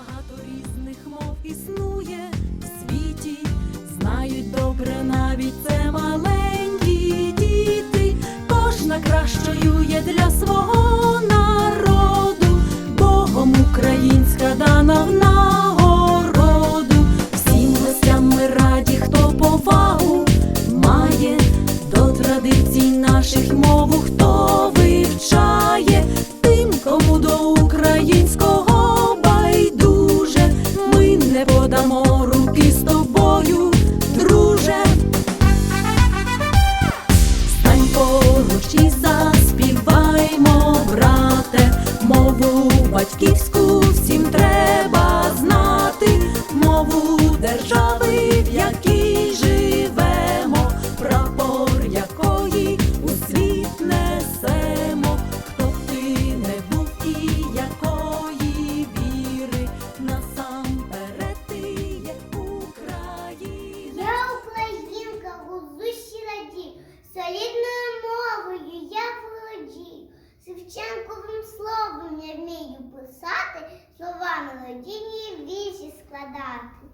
багато різних мов існує в світі, знають добре навіть це. she's Шевченковим словом я вмію писати, слова мелодійні вісі складати.